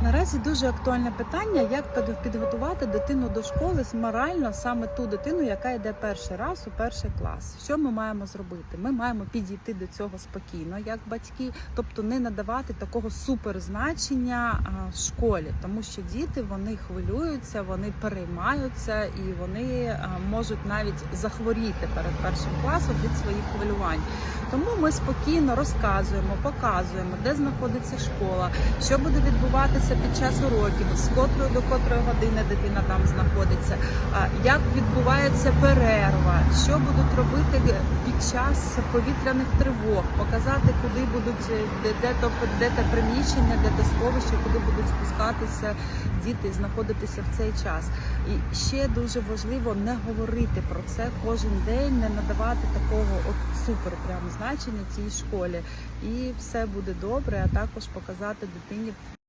Наразі дуже актуальне питання, як підготувати дитину до школи морально, саме ту дитину, яка йде перший раз у перший клас. Що ми маємо зробити? Ми маємо підійти до цього спокійно, як батьки, тобто не надавати такого суперзначення школі, тому що діти вони хвилюються, вони переймаються і вони можуть навіть захворіти перед першим класом від своїх хвилювань. Тому ми спокійно розказуємо, показуємо, де знаходиться школа, що буде відбуватися під час уроків, з котрої до котрої години дитина там знаходиться, як відбувається перерва, що будуть робити під час повітряних тривог, показати, куди будуть де, де то де те приміщення, де те сховище, куди будуть спускатися діти, знаходитися в цей час. І ще дуже важливо не говорити про це кожен день, не надавати такого от супер прям значення цій школі, і все буде добре. А також показати дитині